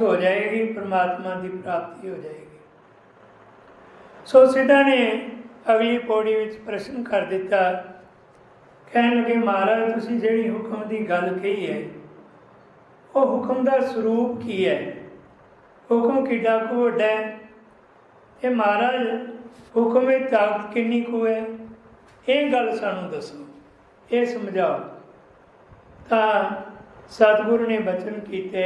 ਬਖਸ਼ ਹੋ ਜਾਏਗੀ, ਪ੍ਰਮਾਤਮਾ ਦੀ ਪ੍ਰਾਪਤੀ ਹੋ ਜਾਏਗੀ। ਸੋ ਸਿੱਧਾ ਨੇ ਅਗਲੀ ਪੌੜੀ ਵਿੱਚ ਪ੍ਰਸ਼ਨ ਕਰ ਦਿੱਤਾ, ਕਹਿਣ ਲੱਗੇ, ਮਹਾਰਾਜ, ਤੁਸੀਂ ਜਿਹੜੀ ਹੁਕਮ ਦੀ ਗੱਲ ਕਹੀ ਹੈ, ਉਹ ਹੁਕਮ ਦਾ ਸਰੂਪ ਕੀ ਹੈ? ਹੁਕਮ ਕਿੱਡਾ ਕੁ ਵੱਡਾ ਹੈ? ਇਹ ਮਹਾਰਾਜ, ਹੁਕਮ ਵਿੱਚ ਤਾਕਤ ਕਿੰਨੀ ਕੁ ਹੈ? ਇਹ ਗੱਲ ਸਾਨੂੰ ਦੱਸੋ, ਇਹ ਸਮਝਾਓ। ਤਾਂ ਸਤਿਗੁਰੂ ਨੇ ਬਚਨ ਕੀਤੇ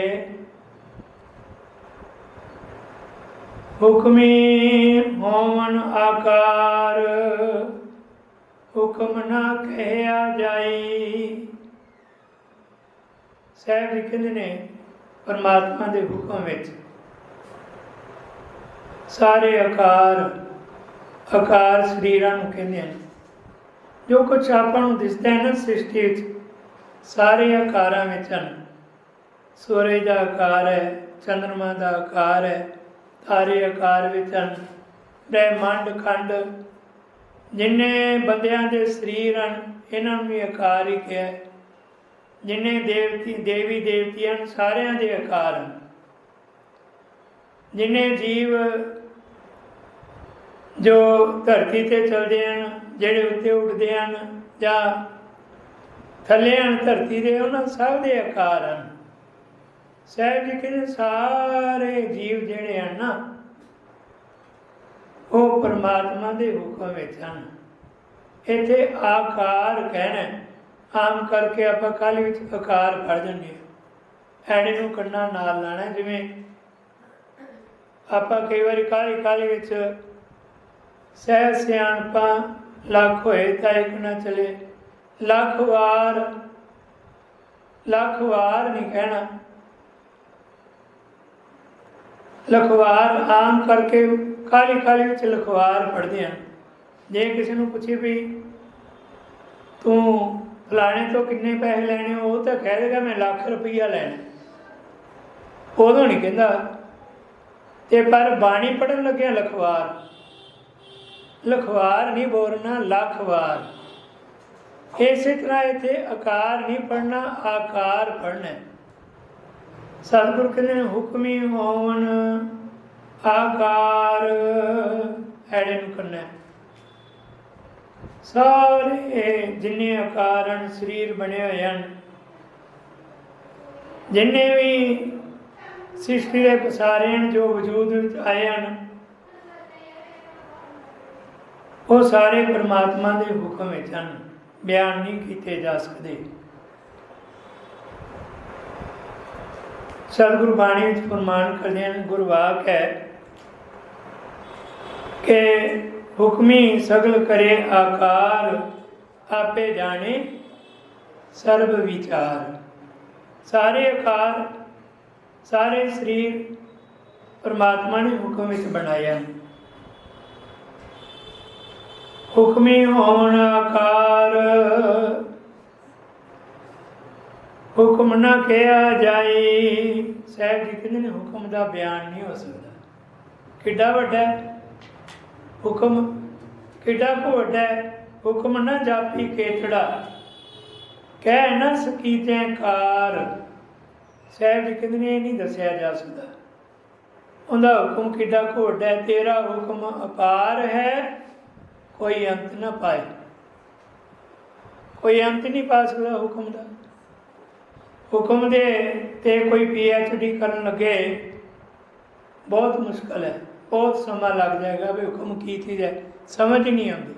ਹੁਕਮੀ ਹੋਵਨ ਆਕਾਰ। ਹੁਕਮ ਨਾ ਕਹਿਆ ਜਾਈ। ਸਾਹਿਬ ਜੀ ਕਹਿੰਦੇ ਨੇ, ਪਰਮਾਤਮਾ ਦੇ ਹੁਕਮ ਵਿੱਚ ਸਾਰੇ ਆਕਾਰ ਆਕਾਰ ਸਰੀਰਾਂ ਨੂੰ ਕਹਿੰਦੇ ਹਨ। ਜੋ ਕੁਝ ਆਪਾਂ ਨੂੰ ਦਿਸਦਾ ਹੈ ਨਾ ਸ੍ਰਿਸ਼ਟੀ ਵਿੱਚ, ਸਾਰੇ ਆਕਾਰਾਂ ਵਿੱਚ ਹਨ। ਸੂਰਜ ਦਾ ਆਕਾਰ ਹੈ ਚੰ드ਰਮਾ ਦਾ ਆਕਾਰ ਹੈ ਸਾਰੇ ਆਕਾਰ ਵਿੱਚ ਹਨ। ਬ੍ਰਹਿਮੰਡ, ਖੰਡ, ਜਿੰਨੇ ਬੰਦਿਆਂ ਦੇ ਸਰੀਰ ਹਨ, ਇਹਨਾਂ ਨੂੰ ਵੀ ਆਕਾਰ ਹੀ ਕਿਹਾ ਜਿੰਨੇ ਦੇਵਤੀ, ਦੇਵੀ ਦੇਵਤੀ ਹਨ, ਸਾਰਿਆਂ ਦੇ ਆਕਾਰ ਹਨ। ਜਿੰਨੇ ਜੀਵ ਜੋ ਧਰਤੀ ਤੇ ਚਲਦੇ ਹਨ, ਜਿਹੜੇ ਉੱਤੇ ਉੱਡਦੇ ਹਨ ਜਾਂ ਥੱਲੇ ਹਨ, ਧਰਤੀ ਦੇ, ਉਹਨਾਂ ਸਭ ਦੇ ਆਕਾਰ ਹਨ। ਸਾਹਿਬ ਜੀ ਕਹਿੰਦੇ, ਸਾਰੇ ਜੀਵ ਜਿਹੜੇ ਹਨ ਨਾ, ਉਹ ਪਰਮਾਤਮਾ ਦੇ ਹੁਕਮ ਵਿੱਚ ਹਨ। ਇੱਥੇ ਆਕਾਰ ਕਹਿਣਾ ਆਮ ਕਰਕੇ ਆਪਾਂ ਕਾਲੀ ਵਿੱਚ ਆਕਾਰ ਫੜ ਜਾਂਦੇ ਹਾਂ। ਐੜੇ ਨੂੰ ਕੰਨਾ ਨਾਲ ਲਾਣਾ ਜਿਵੇਂ ਆਪਾਂ ਕਈ ਵਾਰੀ ਕਾਲੀ ਕਾਲੀ ਵਿੱਚ ਸਹਿ ਸਿਆਣਪਾ ਲੱਖ ਹੋਏ ਤਾਂ ਇੱਕ ਨਾ ਚਲੇ। ਲੱਖ ਵਾਰ ਲੱਖ ਵਾਰ ਨਹੀਂ ਕਹਿਣਾ। ਲਖਵਾਰ ਆਮ ਕਰਕੇ ਕਾਲੀ ਕਾਲੀ ਵਿੱਚ ਲਖਵਾਰ ਪੜ੍ਹਦੇ ਹਨ ਜੇ ਕਿਸੇ ਨੂੰ ਪੁੱਛੇ ਵੀ ਤੂੰ ਫਲਾਣੇ ਤੋਂ ਕਿੰਨੇ ਪੈਸੇ ਲੈਣੇ, ਉਹ ਤਾਂ ਕਹਿ ਦੇਗਾ ਮੈਂ ਲੱਖ ਰੁਪਈਆ ਲੈਣਾ। ਉਦੋਂ ਨਹੀਂ ਕਹਿੰਦਾ। ਤੇ ਪਰ ਬਾਣੀ ਪੜਨ ਲੱਗਿਆ ਲਖਵਾਰ। ਲਖਵਾਰ ਨਹੀਂ ਬੋਲਣਾ, ਲਖਵਾਰ। ਇਸੇ ਤਰ੍ਹਾਂ ਇੱਥੇ ਆਕਾਰ ਨਹੀਂ ਪੜਨਾ ਆਕਾਰ ਪੜਨਾ ਸਤਿਗੁਰ ਕਹਿੰਦੇ ਨੇ, ਹੁਕਮੀ ਹੋਵਨ ਆਕਾਰ। ਐੜੇ ਨੂੰ ਕਰਨਾ ਸਾਰੇ ਜਿੰਨੇ ਆਕਾਰਨ ਸਰੀਰ ਬਣੇ ਹੋਏ ਹਨ। ਜਿੰਨੇ ਵੀ ਸ੍ਰਿਸ਼ਟੀ ਦੇ ਪਸਾਰੇ ਹਨ, ਜੋ ਵਜੂਦ ਵਿੱਚ ਆਏ ਹਨ, ਉਹ ਸਾਰੇ ਪਰਮਾਤਮਾ ਦੇ ਹੁਕਮ ਵਿੱਚ ਹਨ। ਬਿਆਨ ਨਹੀਂ ਕੀਤੇ ਜਾ ਸਕਦੇ। ਸਤਿਗੁਰੂ ਬਾਣੀ ਵਿੱਚ ਫਰਮਾਨ ਕਰਦੇ ਹਨ ਗੁਰਵਾਕ ਹੈ ਕਿ ਹੁਕਮੀ ਸਗਲ ਕਰੇ ਆਕਾਰ, ਆਪੇ ਜਾਣੇ ਸਰਬ ਵਿਚਾਰ। ਸਾਰੇ ਆਕਾਰ, ਸਾਰੇ ਸਰੀਰ ਪਰਮਾਤਮਾ ਨੇ ਹੁਕਮ ਵਿੱਚ ਬਣਾਇਆ। ਹੁਕਮੀ ਹੋਣ ਆਕਾਰ। ਹੁਕਮ ਨਾ ਕਿਹਾ ਜਾਏ। ਸਾਹਿਬ ਜੀ ਕਹਿੰਦੇ ਨੇ, ਹੁਕਮ ਦਾ ਬਿਆਨ ਨਹੀਂ ਹੋ ਸਕਦਾ। ਕਿੱਡਾ ਵੱਡਾ ਹੁਕਮ ਕਿੱਡਾ ਕੁ ਵੱਡਾ ਹੁਕਮ ਨਾ ਜਾਪੀ ਕੇਤੜਾ ਕਹਿ ਨਾ ਸਕੀਤੇ ਕਾਰ। ਸਾਹਿਬ ਜੀ ਕਹਿੰਦੇ ਨੇ, ਇਹ ਨਹੀਂ ਦੱਸਿਆ ਜਾ ਸਕਦਾ। ਉਹਦਾ ਹੁਕਮ ਕਿੱਡਾ ਕੁ ਵੱਡਾ ਹੈ? ਤੇਰਾ ਹੁਕਮ ਅਪਾਰ ਹੈ। ਕੋਈ ਅੰਤ ਨਾ ਪਾਏ। ਕੋਈ ਅੰਤ ਨਹੀਂ ਪਾ ਸਕਦਾ ਹੁਕਮ ਦਾ। ਹੁਕਮ ਦੇ ਤੇ ਕੋਈ ਪੀ ਐਚ ਡੀ ਕਰਨ ਲੱਗੇ, ਬਹੁਤ ਮੁਸ਼ਕਲ ਹੈ, ਬਹੁਤ ਸਮਾਂ ਲੱਗ ਜਾਏਗਾ ਵੀ ਹੁਕਮ ਕੀ ਚੀਜ਼ ਹੈ, ਸਮਝ ਨਹੀਂ ਆਉਂਦੀ।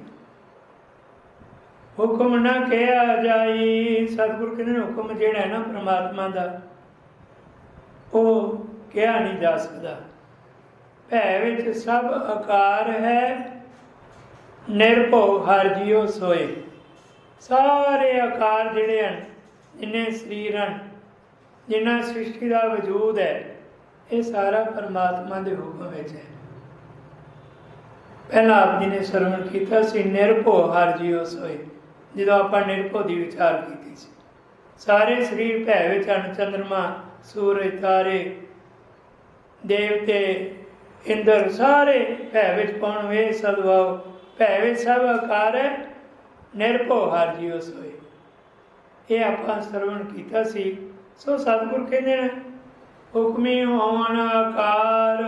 ਹੁਕਮ ਨਾ ਕਿਹਾ ਜਾਈ, ਸਤਿਗੁਰ ਕਹਿੰਦੇ ਨੇ ਹੁਕਮ ਜਿਹੜਾ ਹੈ ਨਾ ਪ੍ਰਮਾਤਮਾ ਦਾ, ਉਹ ਕਿਹਾ ਨਹੀਂ ਜਾ ਸਕਦਾ। ਭੈ ਵਿੱਚ ਸਭ ਆਕਾਰ ਹੈ, ਨਿਰਭਉ ਹਰ ਜੀਉ ਸੋਏ। ਸਾਰੇ ਆਕਾਰ ਜਿਹੜੇ ਹਨ, ਜਿੰਨੇ ਸਰੀਰ ਹਨ ਜਿੰਨਾ ਸ੍ਰਿਸ਼ਟੀ ਦਾ ਵਜੂਦ ਹੈ, ਇਹ ਸਾਰਾ ਪਰਮਾਤਮਾ ਦੇ ਹੁਕਮ ਵਿੱਚ ਹੈ। ਪਹਿਲਾਂ ਆਪ ਜੀ ਨੇ ਸਰਵਣ ਕੀਤਾ ਸੀ, ਨਿਰਭਉ ਹਰ ਜੀਉ ਸੋਏ, ਜਦੋਂ ਆਪਾਂ ਨਿਰਭਉ ਦੀ ਵਿਚਾਰ ਕੀਤੀ ਸੀ। ਸਾਰੇ ਸਰੀਰ ਭੈ ਵਿੱਚ ਹਨ ਚੰਦਰਮਾ, ਸੂਰਜ, ਤਾਰੇ, ਦੇਵਤੇ, ਇੰਦਰ, ਸਾਰੇ ਭੈ ਵਿੱਚ ਪਾਉਣ ਵੇ ਸਦਵਾਓ ਭੈ ਵਿੱਚ ਸਭ ਆਕਾਰ ਹੈ, ਨਿਰਭਉ ਹਰ ਜੀਉ ਸੋਏ। ਇਹ ਆਪਾਂ ਸਰਵਣ ਕੀਤਾ ਸੀ ਸੋ ਸਤਿਗੁਰ ਕਹਿੰਦੇ ਨੇ, ਹੁਕਮੀ ਹੋਣ ਆਕਾਰ,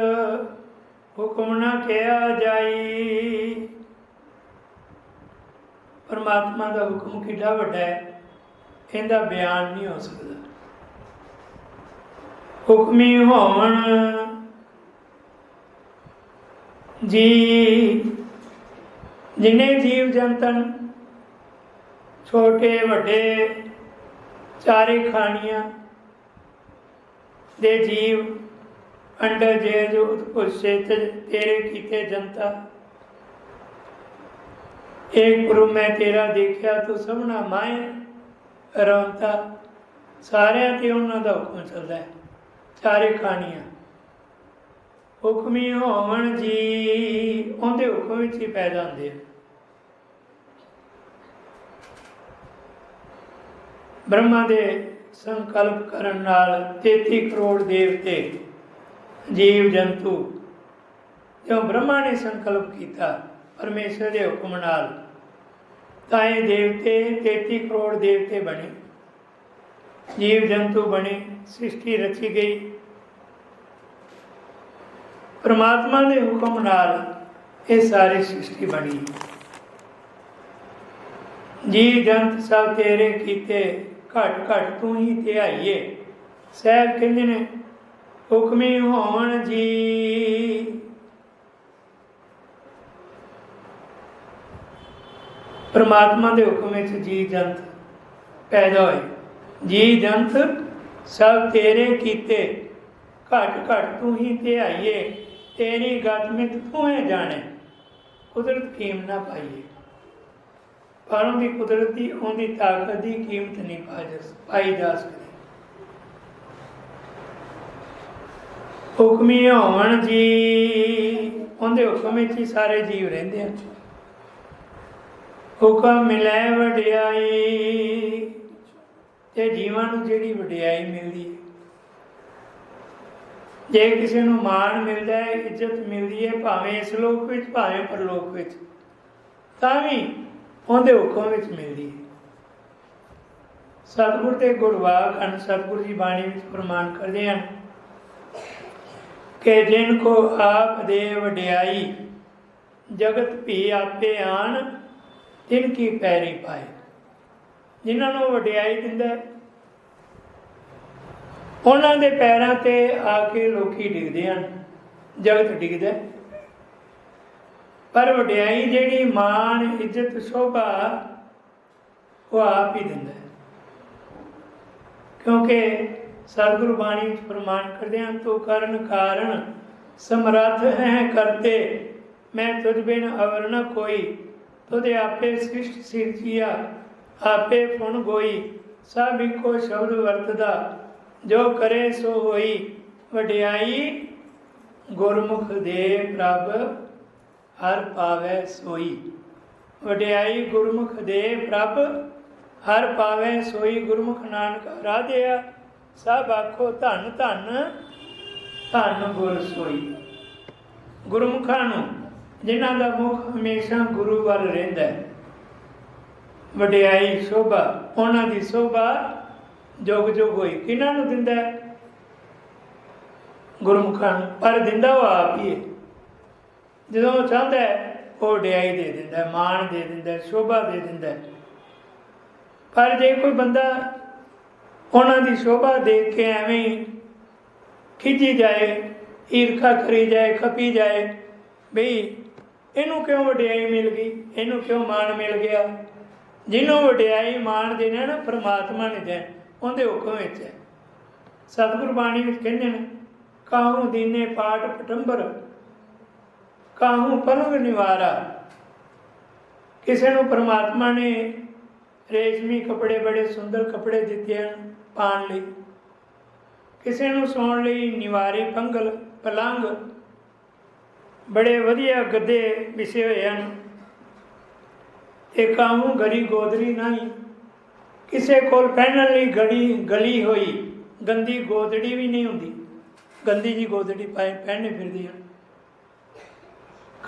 ਹੁਕਮ ਨਾ ਕਿਹਾ ਜਾਈ। ਪਰਮਾਤਮਾ ਦਾ ਹੁਕਮ ਕਿੰਨਾ ਵੱਡਾ ਹੈ, ਇਹਦਾ ਬਿਆਨ ਨਹੀਂ ਹੋ ਸਕਦਾ। ਹੁਕਮੀ ਹੋਣ ਜੀ, ਜਿਨੇ ਜੀਵ ਜੰਤਨ, ਛੋਟੇ, ਵੱਡੇ, ਚਾਰੇ ਖਾਣੀਆਂ ਦੇ ਜੀਵ, ਅੰਡਰ ਜੇ ਜੋ ਉਤਪੁਸ਼ੇ ਤੇਰੇ ਕੀਤੇ ਜਨਤਾ। ਏਕ ਗੁਰੂ, ਮੈਂ ਤੇਰਾ ਦੇਖਿਆ, ਤੂੰ ਸਭਨਾ ਮਾਏ ਰੌਂਤਾ ਸਾਰਿਆਂ ਤੇ ਉਹਨਾਂ ਦਾ ਹੁਕਮ ਚੱਲਦਾ ਚਾਰੇ ਕਹਾਣੀਆਂ ਹੁਕਮੀ ਹੋਵਣ ਜੀ, ਉਹਦੇ ਹੁਕਮ ਵਿੱਚ ਹੀ ਪੈਦਾ ਹੁੰਦੇ ਆ। ਬ੍ਰਹਮਾ ਦੇ ਸੰਕਲਪ ਕਰਨ ਨਾਲ 33 ਕਰੋੜ ਦੇਵਤੇ ਜੀਵ ਜੰਤੂ। ਜੋ ਬ੍ਰਹਮਾ ਨੇ ਸੰਕਲਪ ਕੀਤਾ ਪਰਮੇਸ਼ਰ ਦੇ ਹੁਕਮ ਨਾਲ, ਤਾਂ ਇਹ ਦੇਵਤੇ 33 ਕਰੋੜ ਦੇਵਤੇ ਬਣੇ। ਜੀਵ ਜੰਤੂ ਬਣੇ, ਸ੍ਰਿਸ਼ਟੀ ਰਚੀ ਗਈ। ਪਰਮਾਤਮਾ ਦੇ ਹੁਕਮ ਨਾਲ ਇਹ ਸਾਰੀ ਸ੍ਰਿਸ਼ਟੀ ਬਣੀ। ਜੀ ਜੰਤ ਸਭ ਤੇਰੇ ਕੀਤੇ ਘਟ ਘਟ ਤੂੰ ਹੀ ਧਿਆਈਏ ਸਹਿਬ ਕਹਿੰਦੇ ਨੇ, ਹੁਕਮੀ ਹੋਵਣ ਜੀ। ਪਰਮਾਤਮਾ ਦੇ ਹੁਕਮ ਵਿੱਚ ਜੀ ਜੰਤ ਪੈਦਾ ਹੋਏ। ਜੀ ਜੰਤ ਸਭ ਤੇਰੇ ਕੀਤੇ। ਘਟ ਘਟ ਤੂੰ ਹੀ ਧਿਆਈਏ ਤੇਰੀ ਗਤ ਮਿਤ ਤੂੰ ਹੈ ਜਾਣੇ। ਕੁਦਰਤ ਕੀਮ ਨਾ ਪਾਈਏ। ਪਰ ਉਹਦੀ ਕੁਦਰਤ ਦੀ, ਉਹਦੀ ਤਾਕਤ ਦੀ ਕੀਮਤ ਨਹੀਂ ਪਾਈ ਜਾ ਸਕਦੀ। ਹੁਕਮੀ ਹੋਵਣ ਜੀ, ਉਹਦੇ ਹੁਕਮ ਵਿੱਚ ਹੀ ਸਾਰੇ ਜੀਵ ਰਹਿੰਦੇ ਆ। ਹੁਕਮ ਮਿਲੇ ਵਡਿਆਈ, ਤੇ ਜੀਵਾਂ ਨੂੰ ਜਿਹੜੀ ਵਡਿਆਈ ਮਿਲਦੀ ਹੈ। ਜੇ ਕਿਸੇ ਨੂੰ ਮਾਣ ਮਿਲਦਾ ਹੈ, ਇੱਜ਼ਤ ਮਿਲਦੀ ਹੈ, ਭਾਵੇਂ ਇਸ ਲੋਕ ਵਿੱਚ, ਭਾਵੇਂ ਪਰਲੋਕ ਵਿੱਚ, ਤਾਂ ਵੀ ਉਹਦੇ ਹੁਕਮ ਵਿੱਚ ਮਿਲਦੀ। ਹੈ ਸਤਿਗੁਰ ਤੇ ਗੁਰਵਾਕ ਹਨ, ਸਤਿਗੁਰ ਜੀ ਬਾਣੀ ਵਿੱਚ ਪ੍ਰਮਾਣ ਕਰਦੇ ਹਨ ਕਿ ਜਿਨ ਕੋ ਆਪ ਦੇ ਵਡਿਆਈ, ਜਗਤ ਭੀ ਆਪੇ ਆਣ, ਤਿਨ ਕੀ ਪੈਰੀ ਪਾਏ। ਜਿਨ੍ਹਾਂ ਨੂੰ ਵਡਿਆਈ ਦਿੰਦਾ ਉਹਨਾਂ ਦੇ ਪੈਰਾਂ ਤੇ ਆ ਕੇ ਲੋਕੀ ਡਿੱਗਦੇ ਹਨ, ਜਗਤ ਡਿੱਗਦਾ ਪਰ ਵਡਿਆਈ ਜਿਹੜੀ ਮਾਣ, ਇੱਜ਼ਤ, ਸ਼ੋਭਾ, ਉਹ ਆਪ ਹੀ ਦਿੰਦਾ ਕਿਉਂਕਿ ਸਤਿਗੁਰੂ ਬਾਣੀ ਵਿੱਚ ਪ੍ਰਮਾਣ ਕਰਦੇ ਹਨ ਤੂੰ ਕਰਨ ਕਾਰਨ ਸਮਰੱਥ ਹੈ ਕਰਤੇ, ਮੈਂ ਤੁਝ ਬਿਨ ਅਵਰ ਨ ਕੋਈ। ਤੁਧੇ ਆਪੇ ਸ੍ਰਿਸ਼ਟ ਸਿਰਜੀਆ ਆਪੇ ਫੁਣ ਗੋਈ। ਸਭ ਇੱਕੋ ਸ਼ਬਦ ਵਰਤਦਾ, ਜੋ ਕਰੇ ਸੋ ਹੋਈ। ਵਡਿਆਈ ਗੁਰਮੁਖ ਦੇ ਪ੍ਰਭ ਹਰ ਪਾਵੇ ਸੋਈ। ਵਡਿਆਈ ਗੁਰਮੁਖ ਦੇ ਪ੍ਰਭ, ਹਰ ਪਾਵੇ ਸੋਈ ਗੁਰਮੁਖ ਨਾਨਕ ਰਾਧਿਆ ਸਭ ਆਖੋ ਧੰਨ ਧੰਨ ਧੰਨ ਗੁਰ ਸੋਈ। ਗੁਰਮੁਖਾਂ ਨੂੰ, ਜਿਨ੍ਹਾਂ ਦਾ ਮੁਖ ਹਮੇਸ਼ਾ ਗੁਰੂ ਵੱਲ ਰਹਿੰਦਾ ਹੈ। ਵਡਿਆਈ ਸ਼ੋਭਾ, ਉਹਨਾਂ ਦੀ ਸ਼ੋਭਾ ਜੋਗ ਜੋਗ ਹੋਈ। ਕਿਹਨਾਂ ਨੂੰ ਦਿੰਦਾ ਗੁਰਮੁਖਾਂ ਨੂੰ। ਪਰ ਦਿੰਦਾ ਉਹ ਆਪ ਹੀ ਹੈ। ਜਦੋਂ ਉਹ ਚਾਹੁੰਦਾ ਉਹ ਵਡਿਆਈ ਦੇ ਦਿੰਦਾ, ਮਾਣ ਦੇ ਦਿੰਦਾ, ਸ਼ੋਭਾ ਦੇ ਦਿੰਦਾ ਪਰ ਜੇ ਕੋਈ ਬੰਦਾ ਉਹਨਾਂ ਦੀ ਸ਼ੋਭਾ ਦੇਖ ਕੇ ਐਵੇਂ ਹੀ ਖਿੱਚੀ ਜਾਏ, ਈਰਖਾ ਕਰੀ ਜਾਏ, ਖਪੀ ਜਾਏ, ਬਈ ਇਹਨੂੰ ਕਿਉਂ ਵਡਿਆਈ ਮਿਲ ਗਈ? ਇਹਨੂੰ ਕਿਉਂ ਮਾਣ ਮਿਲ ਗਿਆ? ਜਿਹਨੂੰ ਵਡਿਆਈ ਮਾਣ ਦੇਣਾ ਨਾ ਪ੍ਰਮਾਤਮਾ ਨੇ ਦੇ, ਉਹਦੇ ਹੁਕਮ ਵਿੱਚ ਹੈ। ਸਤਿਗੁਰ ਬਾਣੀ ਵਿੱਚ ਕਹਿੰਦੇ ਨੇ ਕਾਹੂ ਦੀਨੇ ਪਾਠ ਪਟੰਬਰ ਕਾਹੂ ਪਲੰਗ ਨਿਵਾਰਾ ਕਿਸੇ ਨੂੰ ਪ੍ਰਮਾਤਮਾ ਨੇ ਰੇਸ਼ਮੀ ਕੱਪੜੇ ਬੜੇ ਸੁੰਦਰ ਕੱਪੜੇ ਦਿੱਤੇ ਹਨ ਪਾਣ ਲਈ। ਕਿਸੇ ਨੂੰ ਸੌਣ ਲਈ ਨਿਵਾਰੀ ਪੰਗਲ, ਪਲੰਗ ਬੜੇ ਵਧੀਆ ਗੱਦੇ ਵਿਛੇ ਹੋਏ ਹਨ। ਤੇ ਕਾਹੂ ਗਰੀ ਗੋਦਰੀ ਨਹੀਂ। ਕਿਸੇ ਕੋਲ ਪਹਿਨਣ ਲਈ ਗੜੀ ਗਲੀ ਹੋਈ, ਗੰਦੀ ਗੋਦੜੀ ਵੀ ਨਹੀਂ ਹੁੰਦੀ। ਗੰਦੀ ਜੀ ਗੋਦੜੀ ਪਾਏ, ਪਹਿਨੇ ਫਿਰਦੀ ਹਨ।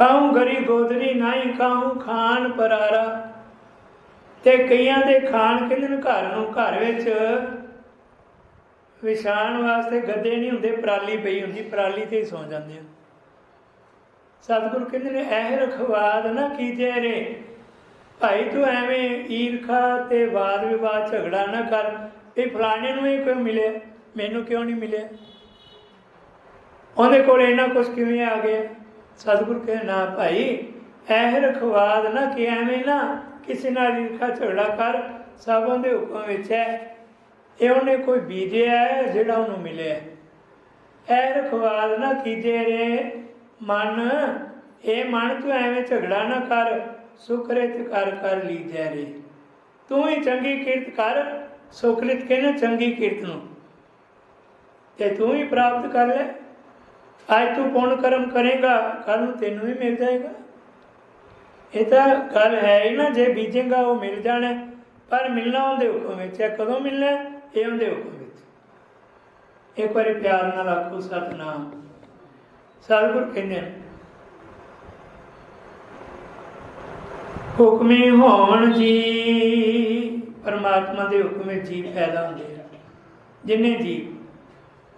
ਕਾਹੂ ਗਰੀ ਗੋਦਰੀ ਨਹੀਂ ਕਾਹੂ ਖਾਣ ਪਰਾਰਾ। ਤੇ ਕਈਆਂ ਦੇ ਖਾਣ ਕਹਿੰਦੇ ਨੇ ਘਰ ਨੂੰ, ਘਰ ਵਿੱਚ ਵਿਛਾਣ ਵਾਸਤੇ ਗੱਦੇ ਨਹੀਂ ਹੁੰਦੇ, ਪਰਾਲੀ ਪਈ ਹੁੰਦੀ, ਪਰਾਲੀ ਤੇ ਹੀ ਸੌ ਜਾਂਦੇ ਆ। ਸਤਿਗੁਰ ਕਹਿੰਦੇ ਨੇ, ਇਹ ਰਖਵਾਦ ਨਾ ਕੀਜੇ ਰੇ ਭਾਈ ਤੂੰ ਐਵੇਂ ਈਰਖਾ ਤੇ ਵਾਦ ਵਿਵਾਦ ਝਗੜਾ ਨਾ ਕਰ। ਇਹ ਫਲਾਣੇ ਨੂੰ ਹੀ ਕਿਉਂ ਮਿਲਿਆ? ਮੈਨੂੰ ਕਿਉਂ ਨਹੀਂ ਮਿਲਿਆ? ਉਹਦੇ ਕੋਲ ਇਹਨਾਂ ਕੁਝ ਕਿਵੇਂ ਆ ਗਿਆ? ਸਤਿਗੁਰ ਕਹੇ ਨਾ ਭਾਈ ਇਹ ਰਖਵਾਦ ਨਾ ਕਿ ਐਵੇਂ ਨਾ ਕਿਸੇ ਨਾਲ ਈਰਖਾ ਝਗੜਾ ਕਰ, ਸਭ ਉਹਦੇ ਹੁਕਮ ਵਿੱਚ ਹੈ ਇਹ ਉਹਨੇ ਕੋਈ ਬੀਜਿਆ ਹੈ ਜਿਹੜਾ ਉਹਨੂੰ ਮਿਲਿਆ। ਇਹ ਰਖਵਾਦ ਨਾ ਕੀਜੇ ਰੇ ਮਨ, ਇਹ ਮਨ ਤੂੰ ਐਵੇਂ ਝਗੜਾ ਨਾ ਕਰ ਸੁਖਰਿਤ ਕਰ ਕਰ ਲੀਜੈ ਰੇ। ਤੂੰ ਹੀ ਚੰਗੀ ਕੀਰਤ ਕਰ ਸੁਕਰਿਤ ਕਹਿੰਦੇ ਚੰਗੀ ਕੀਰਤ ਨੂੰ। ਤੇ ਤੂੰ ਹੀ ਪ੍ਰਾਪਤ ਕਰ ਲੈ। ਅੱਜ ਤੂੰ ਪੁੰਨ ਕਰਮ ਕਰੇਗਾ ਕੱਲ ਨੂੰ ਤੈਨੂੰ ਵੀ ਮਿਲ ਜਾਏਗਾ ਇਹ ਤਾਂ ਗੱਲ ਹੈ ਹੀ ਨਾ ਜੇ ਬੀਜੇਗਾ ਉਹ ਮਿਲ ਜਾਣਾ ਪਰ ਮਿਲਣਾ ਉਹਦੇ ਹੁਕਮ ਵਿੱਚ ਹੈ ਕਦੋਂ ਮਿਲਣਾ ਇਹ ਉਹਦੇ ਹੁਕਮ ਵਿੱਚ ਇੱਕ ਵਾਰੀ ਪਿਆਰ ਨਾਲ ਆਖੋ ਸਤਨਾਮ ਸਤਿਗੁਰ ਕਹਿੰਦੇ ਨੇ ਹੁਕਮੇ ਹੋਣ ਜੀ ਪਰਮਾਤਮਾ ਦੇ ਹੁਕਮ ਵਿੱਚ ਜੀਵ ਪੈਦਾ ਹੁੰਦੇ ਆ ਜਿਨੇ ਜੀਵ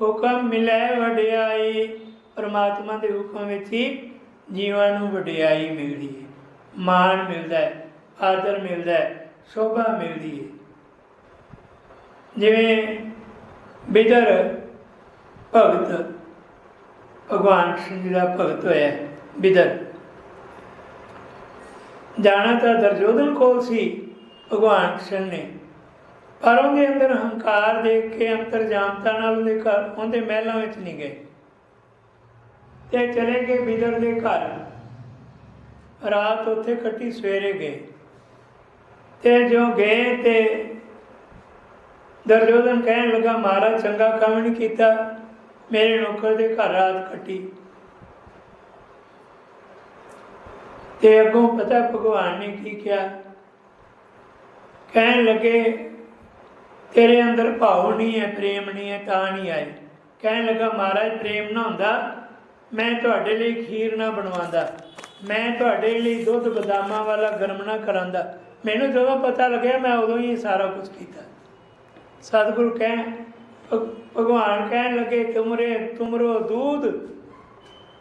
ਹੁਕਮ ਮਿਲੇ ਵਡਿਆਈ ਪਰਮਾਤਮਾ ਦੇ ਹੁਕਮ ਵਿੱਚ ਹੀ ਜੀਵਾਂ ਨੂੰ ਵਡਿਆਈ ਮਿਲਦੀ ਹੈ, ਮਾਣ ਮਿਲਦਾ ਹੈ, ਆਦਰ ਮਿਲਦਾ ਹੈ, ਸ਼ੋਭਾ ਮਿਲਦੀ ਹੈ। ਜਿਵੇਂ ਬਿਦਰ ਭਗਤ, ਭਗਵਾਨ ਕ੍ਰਿਸ਼ਨ ਜੀ ਦਾ ਭਗਤ ਹੋਇਆ ਬਿਦਰ ਜਾਣਾ ਤਾਂ ਦਰਜੋਧਨ ਕੋਲ ਸੀ, ਭਗਵਾਨ ਕ੍ਰਿਸ਼ਨ ਨੇ। ਪਰ ਉਹਦੇ ਅੰਦਰ ਹੰਕਾਰ ਦੇਖ ਕੇ ਅੰਤਰ ਅੰਤਰਜਾਮਤਾ ਨਾਲ ਉਹਦੇ ਘਰ, ਉਹਦੇ ਮਹਿਲਾਂ ਵਿੱਚ ਨਹੀਂ ਗਏ। ਤੇ ਚਲੇ ਗਏ ਬਿਦਰ ਦੇ ਘਰ। ਰਾਤ ਉੱਥੇ ਕੱਟੀ ਸਵੇਰੇ ਗਏ। ਤੇ ਜੋ ਗਏ ਤੇ ਦਰਜੋਧਨ ਕਹਿਣ ਲੱਗਾ, ਮਹਾਰਾਜ, ਚੰਗਾ ਕੰਮ ਨਹੀਂ ਕੀਤਾ। ਮੇਰੇ ਨੌਕਰ ਦੇ ਘਰ ਰਾਤ ਕੱਟੀ। ਤੇ ਅੱਗੋਂ ਪਤਾ ਭਗਵਾਨ ਨੇ ਕੀ ਕਿਹਾ? ਕਹਿਣ ਲੱਗੇ, ਤੇਰੇ ਅੰਦਰ ਭਾਵ ਨਹੀਂ ਹੈ, ਪ੍ਰੇਮ ਨਹੀਂ ਹੈ, ਤਾਂ ਨਹੀਂ ਆਏ। ਕਹਿਣ ਲੱਗਾ, ਮਹਾਰਾਜ, ਪ੍ਰੇਮ ਨਾ ਹੁੰਦਾ। ਮੈਂ ਤੁਹਾਡੇ ਲਈ ਖੀਰ ਨਾ ਬਣਵਾਉਂਦਾ। ਮੈਂ ਤੁਹਾਡੇ ਲਈ ਦੁੱਧ ਬਦਾਮਾਂ ਵਾਲਾ ਗਰਮ ਨਾ ਕਰਾਂਦਾ ਮੈਨੂੰ ਜਦੋਂ ਪਤਾ ਲੱਗਿਆ, ਮੈਂ ਉਦੋਂ ਹੀ ਸਾਰਾ ਕੁਝ ਕੀਤਾ। ਸਤਿਗੁਰੂ ਕਹਿ ਭਗ- ਭਗਵਾਨ ਕਹਿਣ ਲੱਗੇ, ਤੁਮਰੇ, ਤੁਮਰੋ ਦੂਧ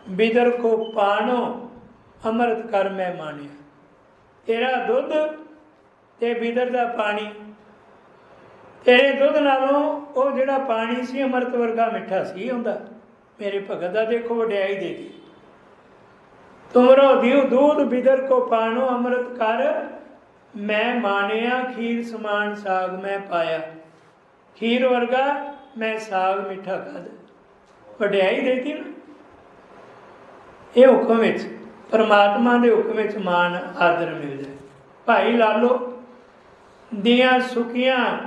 ਬਿਦਰ ਕੋ ਪਾਣੋ, ਅੰਮ੍ਰਿਤ ਕਰ ਮੈਂ ਮਾਣਿਆ। ਤੇਰਾ ਦੁੱਧ ਤੇ ਬਿਦਰ ਦਾ ਪਾਣੀ, ਤੇਰੇ ਦੁੱਧ ਨਾਲੋਂ ਉਹ ਜਿਹੜਾ ਪਾਣੀ ਸੀ, ਅੰਮ੍ਰਿਤ ਵਰਗਾ ਮਿੱਠਾ ਸੀ ਹੁੰਦਾ। ਮੇਰੇ ਭਗਤ ਦਾ ਦੇਖੋ ਵਡਿਆਈ ਦੇ ਦੀ। ਤੁਮਰੋ ਦਿਉ ਦੂਧ ਬਿਦਰ ਕੋ ਪਾਣੋ, ਅੰਮ੍ਰਿਤ ਕਰ। ਮੈਂ ਮਾਣਿਆ ਖੀਰ ਸਮਾਨ ਸਾਗ ਮੈਂ ਪਾਇਆ। ਖੀਰ ਵਰਗਾ ਮੈਂ ਸਾਗ ਮਿੱਠਾ ਖਾਦਾ ਵਡਿਆਈ ਦੇਤੀ ਨਾ। ਇਹ ਹੁਕਮ ਵਿੱਚ, ਪਰਮਾਤਮਾ ਦੇ ਹੁਕਮ ਵਿੱਚ ਮਾਨ ਆਦਰ ਮਿਲ ਜਾਏ। ਭਾਈ ਲਾਲੋ, ਦੀਆਂ ਸੁਕੀਆਂ,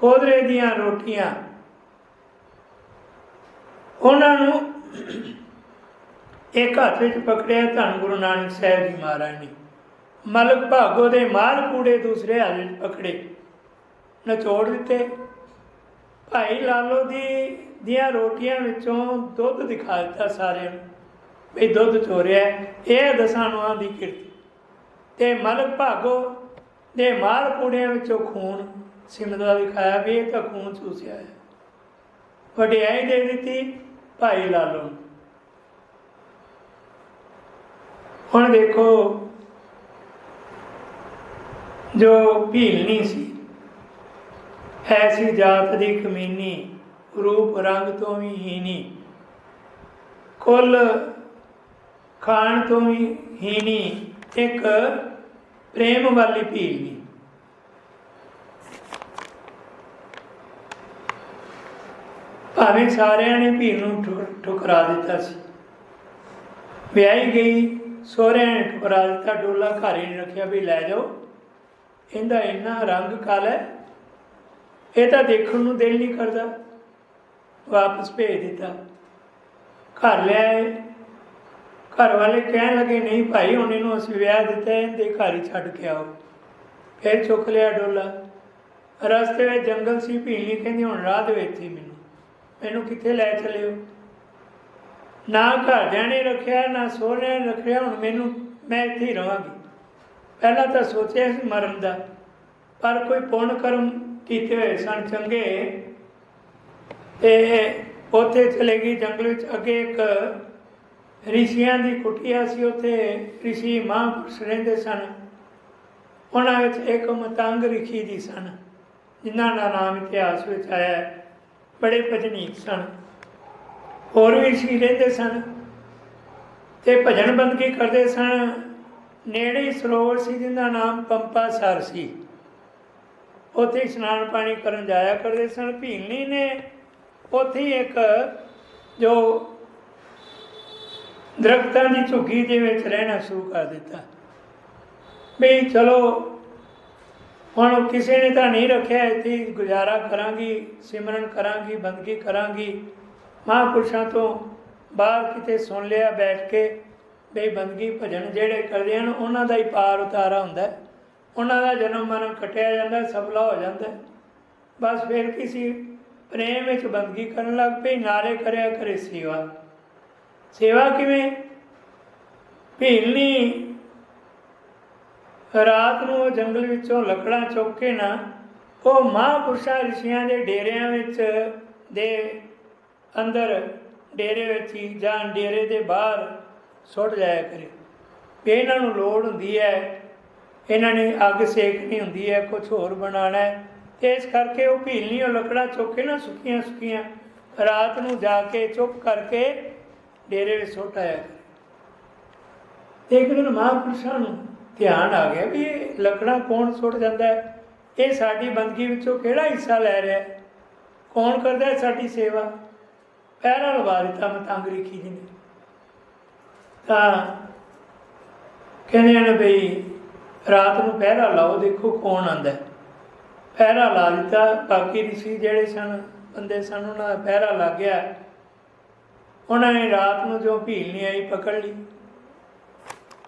ਕੋਦਰੇ ਦੀਆਂ ਰੋਟੀਆਂ ਉਹਨਾਂ ਨੂੰ ਇੱਕ ਹੱਥ ਵਿੱਚ ਪਕੜਿਆ ਧੰਨ ਗੁਰੂ ਨਾਨਕ ਸਾਹਿਬ ਜੀ ਮਹਾਰਾਜ ਨੇ। ਮਲਕ ਭਾਗੋ ਦੇ ਮਾਲ ਕੂੜੇ ਦੂਸਰੇ ਹੱਥ ਵਿੱਚ ਪਕੜੇ, ਨਚੋੜ ਦਿੱਤੇ। ਭਾਈ ਲਾਲੋ ਦੀ, ਦੀਆਂ ਰੋਟੀਆਂ ਵਿੱਚੋਂ ਦੁੱਧ ਦਿਖਾ ਦਿੱਤਾ ਸਾਰਿਆਂ ਨੂੰ ਵੀ ਦੁੱਧ ਚੋਰਿਆ ਇਹ ਦਸਾਂ ਨੂੰਆਂ ਦੀ ਕਿਰਤੀ। ਤੇ ਮਲਕ ਭਾਗੋ ਦੇ ਮਾਲ ਕੂੜਿਆਂ ਵਿੱਚੋਂ ਖੂਨ ਸਿਮਦਾ ਦਿਖਾਇਆ ਵੀ ਇਹ ਤਾਂ ਖੂਨ ਚੂਸਿਆ ਹੈ। ਵਡਿਆਈ ਦੇ ਦਿੱਤੀ ਭਾਈ ਲਾਲੋ। ਹੁਣ ਦੇਖੋ ਜੋ ਭੀਲਨੀ ਸੀ, ਐਸੀ ਜਾਤ ਦੀ ਕਮੀਨੀ, ਰੂਪ ਰੰਗ ਤੋਂ ਵੀ ਹੀਣੀ, ਕੁੱਲ ਖਾਣ ਤੋਂ ਵੀ ਹੀਣੀ, ਇੱਕ ਪ੍ਰੇਮ ਵਾਲੀ ਭੀਲਨੀ। ਭਾਵੇਂ ਸਾਰਿਆਂ ਨੇ ਭੀਲ ਨੂੰ ਠੁਕ- ਠੁਕਰਾ ਦਿੱਤਾ ਸੀ। ਵਿਆਹੀ ਗਈ, ਸਹੁਰਿਆਂ ਨੇ ਠੁਕਰਾ ਦਿੱਤਾ, ਡੋਲਾ ਘਰ ਹੀ ਨਹੀਂ ਰੱਖਿਆ ਵੀ ਲੈ ਜਾਓ। ਇਹਦਾ ਇੰਨਾ ਰੰਗ ਕਾਲਾ ਹੈ, ਇਹ ਤਾਂ ਦੇਖਣ ਨੂੰ ਦਿਲ ਨਹੀਂ ਕਰਦਾ। ਵਾਪਸ ਭੇਜ ਦਿੱਤਾ। ਘਰ ਲੈ ਆਏ। ਘਰ ਵਾਲੇ ਕਹਿਣ ਲੱਗੇ, ਨਹੀਂ ਭਾਈ, ਹੁਣ ਇਹਨੂੰ ਅਸੀਂ ਵਿਆਹ ਦਿੱਤਾ, ਇਹਦੇ ਘਰ ਹੀ ਛੱਡ ਕੇ ਆਓ। ਫਿਰ ਚੁੱਕ ਲਿਆ ਡੋਲਾ। ਰਸਤੇ ਵਿੱਚ ਜੰਗਲ ਸੀ ਭੀਲੀ ਕਹਿੰਦੀ, ਹੁਣ ਰਾਹ ਦੇ ਵਿੱਚ ਹੀ ਮੈਨੂੰ ਮੈਨੂੰ ਕਿੱਥੇ ਲੈ ਚਲਿਓ? ਨਾ ਘਰਦਿਆਂ ਨੇ ਰੱਖਿਆ, ਨਾ ਸੋਹਰਿਆਂ ਨੇ ਰੱਖਿਆ, ਹੁਣ ਮੈਨੂੰ, ਮੈਂ ਇੱਥੇ ਹੀ ਰਹਾਂਗੀ ਪਹਿਲਾਂ ਤਾਂ ਸੋਚਿਆ ਸੀ ਮਰਨ ਦਾ, ਪਰ ਕੋਈ ਪੁੰਨ ਕਰਮ ਕੀਤੇ ਹੋਏ ਸਨ ਚੰਗੇ। ਤੇ ਉੱਥੇ ਚਲੇ ਗਈ, ਜੰਗਲ ਵਿੱਚ ਅੱਗੇ ਇੱਕ ਰਿਸ਼ੀਆਂ ਦੀ ਕੁਟੀਆ ਸੀ, ਉੱਥੇ ਰਿਸ਼ੀ ਮਹਾਂਪੁਰਸ਼ ਰਹਿੰਦੇ ਸਨ। ਉਹਨਾਂ ਵਿੱਚ ਇੱਕ ਮਤੰਗ ਰਿਖੀ ਦੀ ਸਨ, ਜਿਨ੍ਹਾਂ ਦਾ ਨਾਮ ਇਤਿਹਾਸ ਵਿੱਚ ਆਇਆ ਹੈ। ਬੜੇ ਭਜਨੀਕ ਸਨ। ਹੋਰ ਵੀ ਸੀ ਰਹਿੰਦੇ ਸਨ ਤੇ ਭਜਨ ਬੰਦਗੀ ਕਰਦੇ ਸਨ? ਨੇੜੇ ਸਰੋਵਰ ਸੀ ਜਿਹਦਾ ਨਾਮ ਪੰਪਾ ਸਰ ਸੀ। ਉੱਥੇ ਇਸ਼ਨਾਨ ਪਾਣੀ ਕਰਨ ਜਾਇਆ ਕਰਦੇ ਸਨ। ਭੀਲਨੀ ਨੇ ਉੱਥੇ ਇੱਕ ਜੋ ਦਰਖਤਾਂ ਦੀ ਝੁੱਗੀ ਦੇ ਵਿੱਚ ਰਹਿਣਾ ਸ਼ੁਰੂ ਕਰ ਦਿੱਤਾ। ਵੀ ਚਲੋ ਹੁਣ ਕਿਸੇ ਨੇ ਤਾਂ ਨਹੀਂ ਰੱਖਿਆ ਇੱਥੇ ਗੁਜ਼ਾਰਾ ਕਰਾਂਗੀ ਸਿਮਰਨ ਕਰਾਂਗੀ ਬੰਦਗੀ ਕਰਾਂਗੀ। ਮਹਾਂਪੁਰਸ਼ਾਂ ਤੋਂ ਬਾਹਰ ਕਿਤੇ ਸੁਣ ਲਿਆ ਬੈਠ ਕੇ ਬਈ ਬੰਦਗੀ ਭਜਨ ਜਿਹੜੇ ਕਰਦੇ ਹਨ ਉਹਨਾਂ ਦਾ ਹੀ ਪਾਰ ਉਤਾਰਾ ਹੁੰਦਾ ਉਹਨਾਂ ਦਾ ਜਨਮ ਮਰਨ ਕਟਿਆ ਜਾਂਦਾ ਹੈ, ਸਫਲਾ ਹੋ ਜਾਂਦਾ ਬਸ ਫਿਰ ਕਿਸੇ ਪ੍ਰੇਮ ਵਿੱਚ ਬੰਦਗੀ ਕਰਨ ਲੱਗ ਪਈ ਨਾਲੇ ਕਰਿਆ ਕਰੇ ਸੇਵਾ। ਸੇਵਾ ਕਿਵੇਂ? ਭੀਲਨੀ ਰਾਤ ਨੂੰ ਉਹ ਜੰਗਲ ਵਿੱਚੋਂ ਲੱਕੜਾਂ ਚੁੱਕ ਕੇ ਨਾ, ਉਹ ਮਹਾਂਪੁਰਸ਼ਾਂ ਰਿਸ਼ੀਆਂ ਦੇ ਡੇਰਿਆਂ ਵਿੱਚ ਦੇ ਅੰਦਰ, ਡੇਰੇ ਵਿੱਚ ਹੀ ਜਾਂ ਡੇਰੇ ਦੇ ਬਾਹਰ ਸੁੱਟ ਜਾਇਆ ਕਰੇ। ਇਹਨਾਂ ਨੂੰ ਲੋੜ ਹੁੰਦੀ ਹੈ, ਇਹਨਾਂ ਨੇ ਅੱਗ ਸੇਕਣੀ ਹੁੰਦੀ ਹੈ ਕੁਝ ਹੋਰ ਬਣਾਉਣਾ ਹੈ। ਇਸ ਕਰਕੇ ਉਹ ਭੀਲੀਆਂ ਉਹ ਲੱਕੜਾਂ ਚੁੱਕ ਕੇ ਨਾ ਸੁੱਕੀਆਂ ਸੁੱਕੀਆਂ, ਰਾਤ ਨੂੰ ਜਾ ਕੇ ਚੁੱਪ ਕਰਕੇ ਡੇਰੇ ਵਿੱਚ ਸੁੱਟ ਆਇਆ ਕਰੇ। ਤੇ ਇੱਕ ਦਿਨ ਮਹਾਂਪੁਰਸ਼ਾਂ ਨੂੰ ਧਿਆਨ ਆ ਗਿਆ ਵੀ ਇਹ ਲੱਕੜਾਂ ਕੌਣ ਸੁੱਟ ਜਾਂਦਾ ਹੈ? ਇਹ ਸਾਡੀ ਬੰਦਗੀ ਵਿੱਚੋਂ ਕਿਹੜਾ ਹਿੱਸਾ ਲੈ ਰਿਹਾ ਹੈ? ਕੌਣ ਕਰਦਾ ਹੈ ਸਾਡੀ ਸੇਵਾ? ਪਹਿਰਾ ਲਵਾ ਦਿੱਤਾ ਮਤੰਗ ਰਿਖੀ ਜੀ ਨੇ। ਤਾਂ ਕਹਿੰਦੇ ਨੇ ਬਈ, ਰਾਤ ਨੂੰ ਪਹਿਰਾ ਲਾਓ, ਦੇਖੋ ਕੌਣ ਆਂਦਾ ਪਹਿਰਾ ਲਾ ਦਿੱਤਾ, ਬਾਕੀ ਰਿਸ਼ੀ ਜਿਹੜੇ ਸਨ, ਬੰਦੇ ਸਨ, ਉਹਨਾਂ ਦਾ ਪਹਿਰਾ ਲੱਗ ਗਿਆ। ਉਹਨਾਂ ਨੇ ਰਾਤ ਨੂੰ ਜੋ ਭੀਲ ਨਹੀਂ ਆਈ, ਪਕੜ ਲਈ।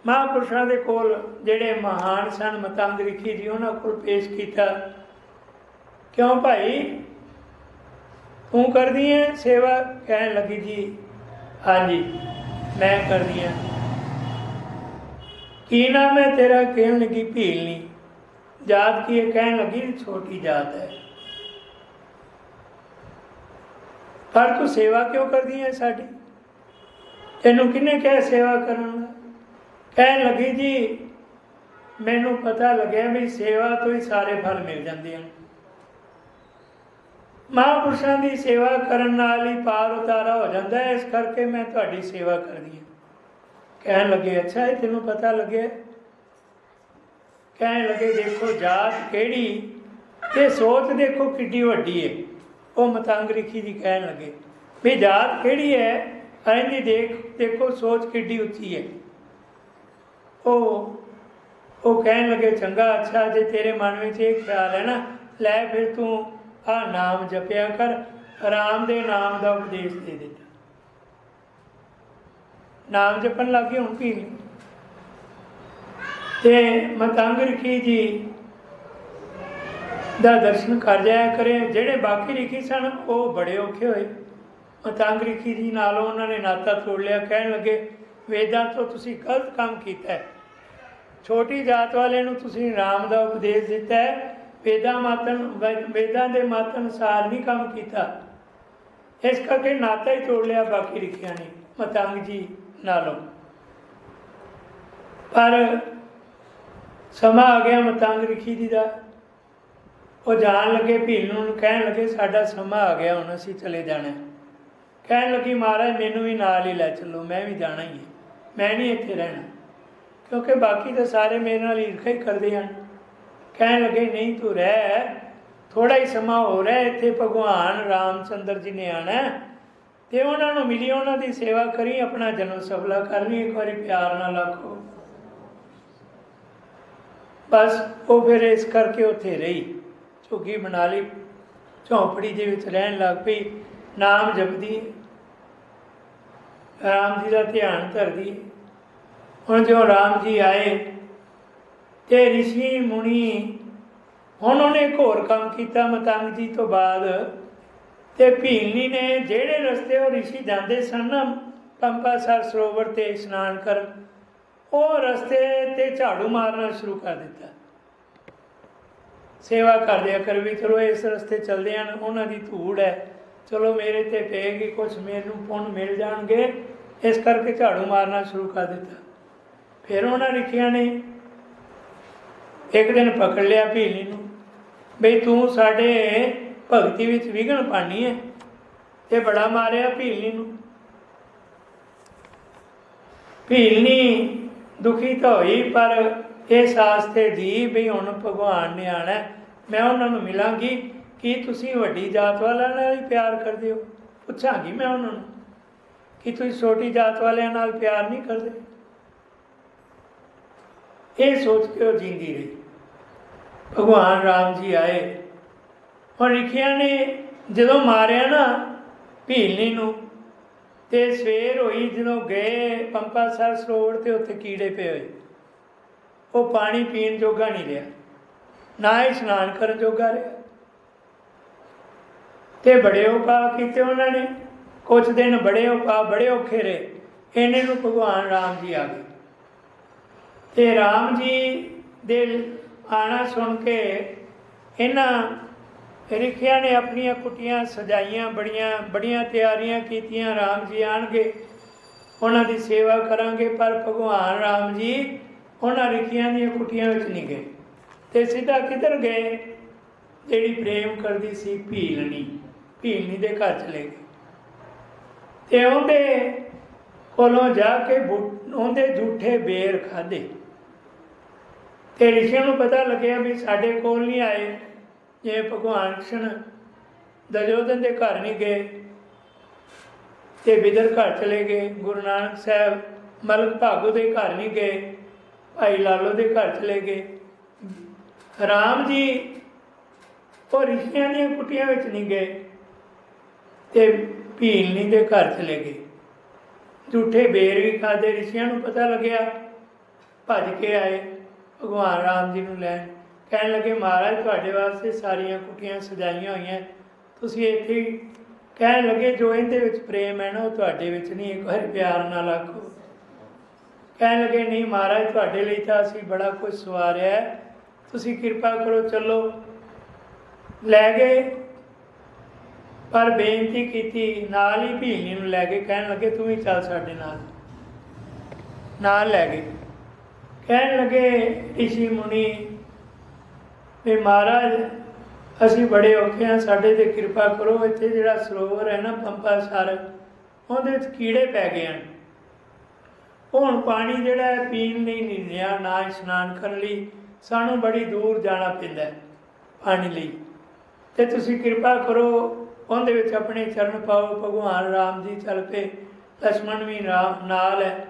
ਮਹਾਂਪੁਰਸ਼ਾਂ ਦੇ ਕੋਲ ਜਿਹੜੇ ਮਹਾਨ ਸਨ ਮਤੰਗ ਰਿਖੀ ਜੀ, ਉਹਨਾਂ ਕੋਲ ਪੇਸ਼ ਕੀਤਾ। ਕਿਉਂ ਭਾਈ? ਤੂੰ ਕਰਦੀ ਹੈ ਸੇਵਾ ਕਹਿਣ ਲੱਗੀ ਜੀ। ਹਾਂਜੀ, ਮੈਂ ਕਰਦੀ ਹਾਂ ਕੀ ਨਾਮ ਹੈ ਤੇਰਾ? ਕਹਿਣ ਲੱਗੀ ਭੀਲਨੀ। ਜਾਤ ਕੀ ਹੈ? ਕਹਿਣ ਲੱਗੀ ਛੋਟੀ ਜਾਤ ਹੈ। ਪਰ ਤੂੰ ਸੇਵਾ ਕਿਉਂ ਕਰਦੀ ਹੈ ਸਾਡੀ? ਤੈਨੂੰ ਕਿਹਨੇ ਕਿਹਾ ਸੇਵਾ ਕਰਨ ਕਹਿਣ ਲੱਗੀ ਜੀ, ਮੈਨੂੰ ਪਤਾ ਲੱਗਿਆ ਵੀ ਸੇਵਾ ਤੋਂ ਹੀ ਸਾਰੇ ਫਲ ਮਿਲ ਜਾਂਦੇ ਹਨ। ਮਹਾਂਪੁਰਸ਼ਾਂ ਦੀ ਸੇਵਾ ਕਰਨ ਨਾਲ ਹੀ ਪਾਰ ਉਤਾਰਾ ਹੋ ਜਾਂਦਾ ਹੈ, ਇਸ ਕਰਕੇ ਮੈਂ ਤੁਹਾਡੀ ਸੇਵਾ ਕਰਦੀ ਹਾਂ। ਕਹਿਣ ਲੱਗੇ, ਅੱਛਾ ਇਹ ਤੈਨੂੰ ਪਤਾ ਲੱਗਿਆ? ਕਹਿਣ ਲੱਗੇ, ਦੇਖੋ ਜਾਤ ਕਿਹੜੀ? ਤੇ ਸੋਚ ਦੇਖੋ ਕਿੱਡੀ ਵੱਡੀ ਹੈ। ਉਹ ਮਤੰਗ ਰਿਖੀ ਜੀ ਕਹਿਣ ਲੱਗੇ, ਵੀ ਜਾਤ ਕਿਹੜੀ ਹੈ? ਐਂਦੀ ਦੇਖ, ਦੇਖੋ ਸੋਚ ਕਿੱਡੀ ਉੱਚੀ ਹੈ। ਉਹ ਉਹ ਕਹਿਣ ਲੱਗੇ, ਚੰਗਾ, ਅੱਛਾ, ਜੇ ਤੇਰੇ ਮਨ ਵਿੱਚ ਇਹ ਖਿਆਲ ਹੈ ਨਾ, ਲੈ ਫਿਰ ਤੂੰ ਆ ਨਾਮ ਜਪਿਆ ਕਰ ਆਰਾਮ ਦੇ ਨਾਮ ਦਾ ਉਪਦੇਸ਼ ਦੇ ਦਿੱਤਾ। ਨਾਮ ਜਪਣ ਲੱਗੇ ਹੁਣ ਕੀ ਤੇ ਮਤੰਗ ਰਖੀ ਜੀ, ਦਾ ਦਰਸ਼ਨ ਕਰ ਜਾਇਆ ਕਰੇ। ਜਿਹੜੇ ਬਾਕੀ ਰਿਖੀ ਸਨ, ਉਹ ਬੜੇ ਔਖੇ ਹੋਏ। ਮਤੰਗ ਰਿਖੀ ਜੀ, ਨਾਲੋਂ ਉਹਨਾਂ ਨੇ ਨਾਤਾ ਤੋੜ ਲਿਆ। ਕਹਿਣ ਲੱਗੇ, ਵੇਦਾਂ ਤੋਂ ਤੁਸੀਂ ਗਲਤ ਕੰਮ ਕੀਤਾ ਹੈ। ਛੋਟੀ ਜਾਤ ਵਾਲੇ ਨੂੰ ਤੁਸੀਂ ਰਾਮ ਦਾ ਉਪਦੇਸ਼ ਦਿੱਤਾ ਹੈ। ਵੇਦਾਂ ਮਾਤਨ ਵੇਦਾਂ ਦੇ ਮਤ ਅਨੁਸਾਰ ਨਹੀਂ ਕੰਮ ਕੀਤਾ। ਇਸ ਕਰਕੇ ਨਾਤਾ ਹੀ ਤੋੜ ਲਿਆ ਬਾਕੀ ਰਿਖਿਆ ਨੇ। ਮਤੰਗ ਜੀ, ਨਾਲੋਂ। ਪਰ ਸਮਾਂ ਆ ਗਿਆ ਮਤੰਗ ਰਿਖੀ ਜੀ ਦਾ। ਉਹ ਜਾਣ ਲੱਗੇ, ਭੀਲ ਨੂੰ ਕਹਿਣ ਲੱਗੇ, ਸਾਡਾ ਸਮਾਂ ਆ ਗਿਆ, ਹੁਣ ਅਸੀਂ ਚਲੇ ਜਾਣਾ ਕਹਿਣ ਲੱਗੀ, ਮਹਾਰਾਜ, ਮੈਨੂੰ ਵੀ ਨਾਲ ਹੀ ਲੈ ਚੱਲੋ, ਮੈਂ ਵੀ ਜਾਣਾ ਹੀ ਹੈ। ਮੈਂ ਨਹੀਂ ਇੱਥੇ ਰਹਿਣਾ। ਕਿਉਂਕਿ ਬਾਕੀ ਤਾਂ ਸਾਰੇ ਮੇਰੇ ਨਾਲ ਈਰਖਾ ਹੀ ਕਰਦੇ ਹਨ। ਕਹਿਣ ਲੱਗੇ, ਨਹੀਂ ਤੂੰ ਰਹਿ ਥੋੜਾ ਹੀ ਸਮਾਂ ਹੋ ਰਿਹਾ ਇੱਥੇ ਭਗਵਾਨ ਰਾਮਚੰਦਰ ਜੀ ਨੇ ਆਣਾ ਹੈ। ਤੇ ਉਹਨਾਂ ਨੂੰ ਮਿਲੀ, ਉਹਨਾਂ ਦੀ ਸੇਵਾ ਕਰੀ, ਆਪਣਾ ਜਨਮ ਸਫਲਾ ਕਰਨੀ ਇੱਕ ਵਾਰੀ ਪਿਆਰ ਨਾਲ ਆਖੋ। ਬਸ, ਉਹ ਫਿਰ ਇਸ ਕਰਕੇ ਉੱਥੇ ਰਹੀ। ਝੁੱਗੀ ਬਣਾ ਲਈ, ਝੌਂਪੜੀ ਦੇ ਵਿੱਚ ਰਹਿਣ ਲੱਗ ਪਈ। ਨਾਮ ਜਪਦੀ, ਰਾਮ ਜੀ ਦਾ ਧਿਆਨ ਧਰਦੀ। ਹੁਣ ਜੋ ਰਾਮ ਜੀ ਆਏ ਤੇ ਰਿਸ਼ੀ ਮੁਨੀ, ਹੁਣ ਉਹਨੇ ਇੱਕ ਹੋਰ ਕੰਮ ਕੀਤਾ ਮਤੰਗ ਜੀ ਤੋਂ ਬਾਅਦ। ਤੇ ਭੀਲੀ ਨੇ ਜਿਹੜੇ ਰਸਤੇ ਉਹ ਰਿਸ਼ੀ ਜਾਂਦੇ ਸਨ ਨਾ ਪੰਪਾ ਸਰ ਸਰੋਵਰ ਤੇ ਇਸ਼ਨਾਨ ਕਰਨ, ਉਹ ਰਸਤੇ ਤੇ ਝਾੜੂ ਮਾਰਨਾ ਸ਼ੁਰੂ ਕਰ ਦਿੱਤਾ। ਸੇਵਾ ਕਰਦਿਆ ਕਰ ਵੀ ਚਲੋ ਇਸ ਰਸਤੇ ਚੱਲਦੇ ਹਨ, ਉਹਨਾਂ ਦੀ ਧੂੜ ਹੈ। ਚਲੋ ਮੇਰੇ ਤੇ ਪਏਗੀ ਕੁਝ ਮੈਨੂੰ ਪੁੰਨ ਮਿਲ ਜਾਣਗੇ। ਇਸ ਕਰਕੇ ਝਾੜੂ ਮਾਰਨਾ ਸ਼ੁਰੂ ਕਰ ਦਿੱਤਾ। ਫਿਰ ਉਹਨਾਂ ਲਿਖਿਆ ਨੇ, ਇੱਕ ਦਿਨ ਪਕੜ ਲਿਆ ਭੀਲੀ ਨੂੰ, ਬਈ ਤੂੰ ਸਾਡੇ ਭਗਤੀ ਵਿੱਚ ਵਿਘਨ ਪਾਣੀ ਹੈ ਤੇ ਬੜਾ ਮਾਰਿਆ ਭੀਲੀ ਨੂੰ। ਭੀਲਨੀ ਦੁਖੀ ਤਾਂ ਹੋਈ, ਪਰ ਇਹ ਸਾਸ ਤੇ ਦੀ ਵੀ ਹੁਣ ਭਗਵਾਨ ਨੇ ਆਣਾ ਮੈਂ ਉਹਨਾਂ ਨੂੰ ਮਿਲਾਂਗੀ, ਕੀ ਤੁਸੀਂ ਵੱਡੀ ਜਾਤ ਵਾਲਿਆਂ ਨਾਲ ਹੀ ਪਿਆਰ ਕਰਦੇ ਹੋ? ਪੁੱਛਾਂਗੀ ਮੈਂ ਉਹਨਾਂ ਨੂੰ, ਕਿ ਤੁਸੀਂ ਛੋਟੀ ਜਾਤ ਵਾਲਿਆਂ ਨਾਲ ਪਿਆਰ ਨਹੀਂ ਕਰਦੇ? ਇਹ ਸੋਚ ਕੇ ਉਹ ਜਿੰਦੀ ਰਹੀ। ਭਗਵਾਨ ਰਾਮ ਜੀ ਆਏ ਹੁਣ ਲਿਖਿਆ ਨੇ, ਜਦੋਂ ਮਾਰਿਆ ਨਾ ਭੀਲਨੀ ਨੂੰ, ਤੇ ਸਵੇਰ ਹੋਈ ਜਦੋਂ ਗਏ ਪੰਪਾ ਸਰ ਸਰੋਵਰ ਤੇ ਉੱਥੇ ਕੀੜੇ ਪਏ ਹੋਏ। ਉਹ ਪਾਣੀ ਪੀਣ ਜੋਗਾ ਨਹੀਂ ਰਿਹਾ, ਨਾ ਹੀ ਇਸ਼ਨਾਨ ਕਰਨ ਜੋਗਾ ਰਿਹਾ। ਤੇ ਬੜੇ ਉਪਾਅ ਕੀਤੇ ਉਹਨਾਂ ਨੇ ਕੁਝ ਦਿਨ ਬੜੇ ਉਪਾਅ, ਬੜੇ ਔਖੇ ਰਹੇ। ਇਹਨੇ ਨੂੰ ਭਗਵਾਨ ਰਾਮ ਜੀ ਆ ਗਏ। ਤੇ ਰਾਮ ਜੀ ਦੇ ਆਣਾ ਸੁਣ ਕੇ ਇਹਨਾਂ ਰਿਖਿਆ ਨੇ ਆਪਣੀਆਂ ਕੁਟੀਆਂ ਸਜਾਈਆਂ, ਬੜੀਆਂ ਬੜੀਆਂ ਤਿਆਰੀਆਂ ਕੀਤੀਆਂ। ਰਾਮ ਜੀ ਆਣਗੇ, ਉਹਨਾਂ ਦੀ ਸੇਵਾ ਕਰਾਂਗੇ, ਪਰ ਭਗਵਾਨ ਰਾਮ ਜੀ ਉਹਨਾਂ ਰਿਖੀਆਂ ਦੀਆਂ ਕੁਟੀਆਂ ਵਿੱਚ ਨਹੀਂ ਗਏ। ਤੇ ਸਿੱਧਾ ਕਿੱਧਰ ਗਏ? ਜਿਹੜੀ ਪ੍ਰੇਮ ਕਰਦੀ ਸੀ ਭੀਲਣੀ ਭੀਲਣੀ ਦੇ ਘਰ ਚਲੇ ਗਏ। ਤੇ ਉਹਦੇ ਕੋਲੋਂ ਜਾ ਕੇ ਬੁ- ਉਹਦੇ ਝੂਠੇ ਬੇਰ ਖਾਦੇ ਤੇ ਰਿਸ਼ੀਆਂ ਨੂੰ ਪਤਾ ਲੱਗਿਆ ਵੀ ਸਾਡੇ ਕੋਲ ਨਹੀਂ ਆਏ। ਜੇ ਭਗਵਾਨ ਕ੍ਰਿਸ਼ਨ ਦਜੋਦਨ ਦੇ ਘਰ ਨਹੀਂ ਗਏ ਤੇ ਬਿਦਰ ਘਰ ਚਲੇ ਗਏ। ਗੁਰੂ ਨਾਨਕ ਸਾਹਿਬ ਮਲਕ ਭਾਗੋ ਦੇ ਘਰ ਨਹੀਂ ਗਏ। ਭਾਈ ਲਾਲੋ ਦੇ ਘਰ ਚਲੇ ਗਏ। ਰਾਮ ਜੀ ਉਹ ਰਿਸ਼ੀਆਂ ਦੀਆਂ ਕੁਟੀਆਂ ਵਿੱਚ ਨਹੀਂ ਗਏ ਤੇ ਭੀਲਨੀ ਦੇ ਘਰ ਚਲੇ ਗਏ। ਝੂਠੇ ਬੇਰ ਵੀ ਖਾਦੇ। ਰਿਸ਼ੀਆਂ ਨੂੰ ਪਤਾ ਲੱਗਿਆ, ਭੱਜ ਕੇ ਆਏ। ਭਗਵਾਨ ਰਾਮ ਜੀ ਨੂੰ ਲੈਣ। ਕਹਿਣ ਲੱਗੇ, ਮਹਾਰਾਜ, ਤੁਹਾਡੇ ਵਾਸਤੇ ਸਾਰੀਆਂ ਕੁਟੀਆਂ ਸਜਾਈਆਂ ਹੋਈਆਂ। ਤੁਸੀਂ ਇੱਥੇ ਕਹਿਣ ਲੱਗੇ, ਜੋ ਇਹਦੇ ਵਿੱਚ ਪ੍ਰੇਮ ਹੈ ਨਾ, ਉਹ ਤੁਹਾਡੇ ਵਿੱਚ ਨਹੀਂ। ਇੱਕ ਵਾਰ ਪਿਆਰ ਨਾਲ ਆਖੋ। ਕਹਿਣ ਲੱਗੇ, ਨਹੀਂ ਮਹਾਰਾਜ, ਤੁਹਾਡੇ ਲਈ ਤਾਂ ਅਸੀਂ ਬੜਾ ਕੁਝ ਸਵਾਰਿਆ ਤੁਸੀਂ ਕਿਰਪਾ ਕਰੋ, ਚੱਲੋ। ਲੈ ਗਏ। ਪਰ ਬੇਨਤੀ ਕੀਤੀ, ਨਾਲ ਹੀ ਭੀਲਨੀ ਨੂੰ ਲੈ ਕੇ ਕਹਿਣ ਲੱਗੇ, ਤੂੰ ਵੀ ਚੱਲ ਸਾਡੇ ਨਾਲ। ਨਾਲ ਲੈ ਗਏ। ਕਹਿਣ ਲੱਗੇ ઋષਿ ਮੁਨੀ ਵੀ ਮਹਾਰਾਜ, ਅਸੀਂ ਬੜੇ ਔਖੇ ਆ ਸਾਡੇ ਤੇ ਕਿਰਪਾ ਕਰੋ, ਇੱਥੇ ਜਿਹੜਾ ਸਰੋਵਰ ਹੈ ਨਾ, ਪੰਪਾ ਸਰ, ਉਹਦੇ ਵਿੱਚ ਕੀੜੇ ਪੈ ਗਏ ਹਨ। ਹੁਣ ਪਾਣੀ ਜਿਹੜਾ ਹੈ, ਪੀਣ ਲਈ ਨਹੀਂ ਰਿਹਾ, ਨਾ ਇਸ਼ਨਾਨ ਕਰਨ ਲਈ, ਸਾਨੂੰ ਬੜੀ ਦੂਰ ਜਾਣਾ ਪੈਂਦਾ ਪਾਣੀ ਲਈ। ਤੇ ਤੁਸੀਂ ਕਿਰਪਾ ਕਰੋ, ਉਹਦੇ ਵਿੱਚ ਆਪਣੇ ਚਰਨ ਪਾਓ, ਭਗਵਾਨ ਰਾਮ ਜੀ ਚੱਲ ਪਏ ਲక్ష్మణ ਵੀ ਨਾਲ ਹੈ।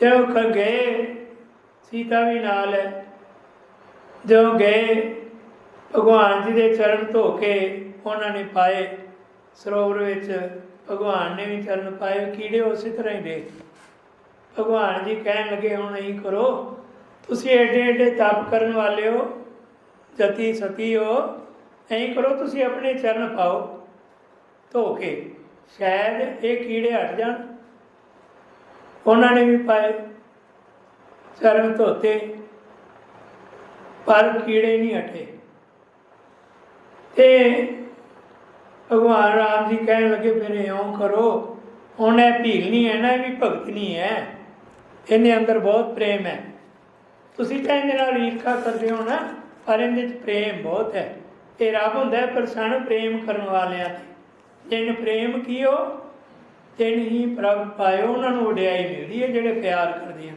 ਤੇ ਉਹ ਗਏ। ਸੀਤਾ ਵੀ ਨਾਲ ਹੈ। ਜਦੋਂ ਗਏ, ਭਗਵਾਨ ਜੀ ਦੇ ਚਰਨ ਧੋ ਕੇ ਉਹਨਾਂ ਨੇ ਪਾਏ। ਸਰੋਵਰ ਵਿੱਚ ਭਗਵਾਨ ਨੇ ਵੀ ਚਰਨ ਪਾਏ ਕੀੜੇ ਉਸੇ ਤਰ੍ਹਾਂ ਹੀ ਦੇ ਭਗਵਾਨ ਜੀ ਕਹਿਣ ਲੱਗੇ, ਹੁਣ ਇਹੀ ਕਰੋ, ਤੁਸੀਂ ਏਡੇ ਏਡੇ ਤਪ ਕਰਨ ਵਾਲੇ ਹੋ, ਜਤੀ ਸਤੀ ਹੋ, ਐਂ ਕਰੋ ਤੁਸੀਂ ਆਪਣੇ ਚਰਨ ਪਾਓ। ਧੋ ਕੇ ਸ਼ਾਇਦ ਇਹ ਕੀੜੇ ਹਟ ਜਾਣ। ਉਹਨਾਂ ਨੇ ਵੀ ਪਾਏ। ਚਰਨ ਧੋਤੇ, ਪਰ ਕੀੜੇ ਨਹੀਂ ਹਟੇ। ਤੇ ਭਗਵਾਨ ਰਾਮ ਜੀ ਕਹਿਣ ਲੱਗੇ, ਫਿਰ ਇਉਂ ਕਰੋ ਹੁਣ ਇਹ ਨਹੀਂ ਹੈ ਨਾ ਵੀ ਭਗਤ ਨਹੀਂ ਹੈ। ਇਹਦੇ ਅੰਦਰ ਬਹੁਤ ਪ੍ਰੇਮ ਹੈ। ਤੁਸੀਂ ਤਾਂ ਇਹਦੇ ਨਾਲ ਈਰਖਾ ਕਰਦੇ ਹੋ ਨਾ, ਪਰ ਇਹਦੇ ਵਿੱਚ ਪ੍ਰੇਮ ਬਹੁਤ ਹੈ। ਇਹ ਰੱਬ ਹੁੰਦਾ ਪ੍ਰਸੰਨ ਪ੍ਰੇਮ ਕਰਨ ਵਾਲਿਆਂ ਤੇ। ਜਿਨ ਪ੍ਰੇਮ ਕੀਓ, ਤਿਨ ਹੀ ਪ੍ਰਭ ਪਾਇਓ, ਉਹਨਾਂ ਨੂੰ ਵਡਿਆਈ ਮਿਲਦੀ ਹੈ ਜਿਹੜੇ ਪਿਆਰ ਕਰਦੇ ਹਨ।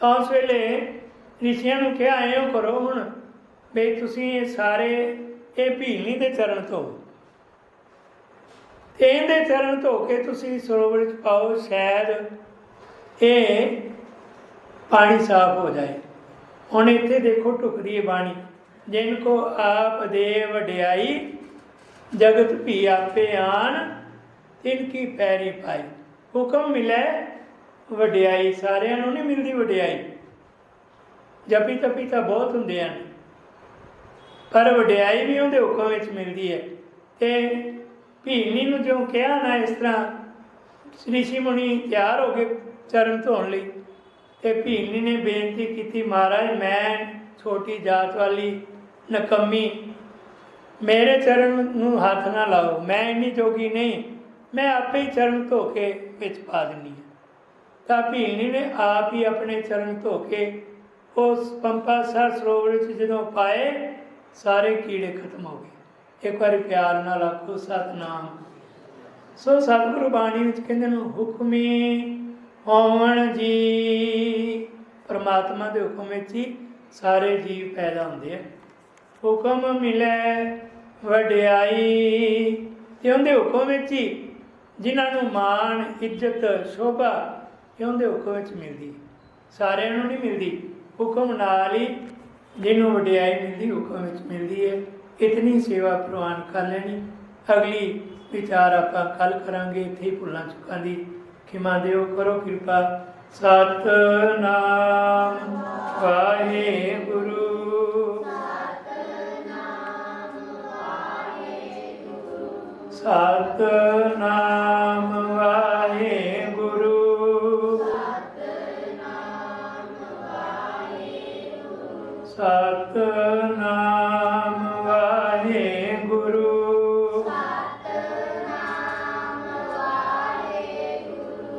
ਤਾਂ ਉਸ ਵੇਲੇ ਰਿਸ਼ੀਆਂ ਨੂੰ ਕਿਹਾ, ਐਂ ਕਰੋ ਹੁਣ ਵੀ ਤੁਸੀਂ ਇਹ ਸਾਰੇ ਇਹ ਭੀਲਨੀ ਦੇ ਚਰਨ ਧੋਵੋ ਇਹਦੇ ਚਰਨ ਧੋ ਕੇ ਤੁਸੀਂ ਸਰੋਵਰ ਵਿੱਚ ਪਾਓ, ਸ਼ਾਇਦ ਇਹ ਪਾਣੀ ਸਾਫ਼ ਹੋ ਜਾਏ। ਹੁਣ ਇੱਥੇ ਦੇਖੋ ਟੁਕਦੀ ਹੈ ਬਾਣੀ, ਜਿਨ ਕੋ ਆਪ ਦੇ ਵਡਿਆਈ ਜਗਤ ਭੀ ਆਪੇ ਆਣ, ਤਿਨ ਕੀ ਪੈਰੀ ਪਾਈ ਹੁਕਮ ਮਿਲੇ ਵਡਿਆਈ, ਸਾਰਿਆਂ ਨੂੰ ਨਹੀਂ ਮਿਲਦੀ ਵਡਿਆਈ। ਜਪੀ ਤਪੀ ਤਾਂ ਬਹੁਤ ਹੁੰਦੇ ਹਨ। ਪਰ ਵਡਿਆਈ ਵੀ ਉਹਦੇ ਹੁਕਮ ਵਿੱਚ ਮਿਲਦੀ ਹੈ। ਤੇ ਭੀਲਨੀ ਨੂੰ ਜਿਉਂ ਕਿਹਾ ਨਾ ਇਸ ਤਰ੍ਹਾਂ, ਰਿਸ਼ੀ ਮੁਨੀ ਤਿਆਰ ਹੋ ਗਏ ਚਰਨ ਧੋਣ ਲਈ। ਤੇ ਭੀਲਨੀ ਨੇ ਬੇਨਤੀ ਕੀਤੀ, ਮਹਾਰਾਜ, ਮੈਂ ਛੋਟੀ ਜਾਤ ਵਾਲੀ ਨਕੰਮੀ, ਮੇਰੇ ਚਰਨ ਨੂੰ ਹੱਥ ਨਾ ਲਾਓ। ਮੈਂ ਇੰਨੀ ਜੋਗੀ ਨਹੀਂ। ਮੈਂ ਆਪੇ ਹੀ ਚਰਨ ਧੋ ਕੇ ਵਿੱਚ ਪਾ ਦਿੰਨੀ ਹਾਂ। ਤਾਂ ਭੀਣੀ ਨੇ ਆਪ ਹੀ ਆਪਣੇ ਚਰਨ ਧੋ ਕੇ ਉਸ ਪੰਪਾ ਸਰ ਸਰੋਵਰ ਵਿੱਚ ਜਦੋਂ ਪਾਏ, ਸਾਰੇ ਕੀੜੇ ਖਤਮ ਹੋ ਗਏ। ਇੱਕ ਵਾਰੀ ਪਿਆਰ ਨਾਲ ਆਖੋ, ਸਤਨਾਮ। ਸੋ ਸਤਿਗੁਰੂ ਬਾਣੀ ਵਿੱਚ ਕਹਿੰਦੇ ਨੇ, ਹੁਕਮੀ ਹੋਵਣ ਜੀ। ਪਰਮਾਤਮਾ ਦੇ ਹੁਕਮ ਵਿੱਚ ਹੀ ਸਾਰੇ ਜੀਵ ਪੈਦਾ ਹੁੰਦੇ ਆ। ਹੁਕਮ ਮਿਲੇ ਵਡਿਆਈ। ਤੇ ਉਹਦੇ ਹੁਕਮ ਵਿੱਚ ਹੀ ਜਿਨ੍ਹਾਂ ਨੂੰ ਮਾਣ, ਇੱਜ਼ਤ, ਸ਼ੋਭਾ ਇਹ ਉਹਦੇ ਹੁਕਮ ਵਿੱਚ ਮਿਲਦੀ? ਸਾਰਿਆਂ ਨੂੰ ਨਹੀਂ ਮਿਲਦੀ। ਹੁਕਮ ਨਾਲ ਹੀ ਜਿਹਨੂੰ ਵਡਿਆਈ ਮਿਲਦੀ, ਹੁਕਮ ਵਿੱਚ ਮਿਲਦੀ ਹੈ। ਇਤਨੀ ਸੇਵਾ ਪ੍ਰਵਾਨ ਕਰ ਲੈਣੀ। ਅਗਲੀ ਵਿਚਾਰ ਆਪਾਂ ਕੱਲ ਕਰਾਂਗੇ, ਇੱਥੇ ਭੁੱਲਾਂ ਚੁੱਕਾਂ ਦੀ। ਖਿਮਾ ਦਿਓ, ਕਰੋ ਕਿਰਪਾ। ਸਤਨਾਮ ਵਾਹਿਗੁਰੂ। ਸਤਨਾਮ ਵਾਹਿਗੁਰੂ। ਸਤਨਾਮ ਵਾਹਿਗੁਰੂ।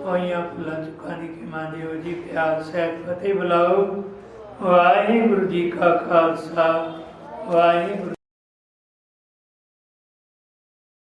ਹੋਈਆਂ ਫੁੱਲਾਂ ਚੁੱਕਾਂ ਦੀ ਖਿਮਾ ਦਿਓ ਜੀ, ਪਿਆਰ, ਸਹਿਤ, ਫਤਿਹ ਬੁਲਾਓ। ਵਾਹਿਗੁਰੂ ਜੀ ਕਾ ਖਾਲਸਾ, ਵਾਹਿਗੁਰੂ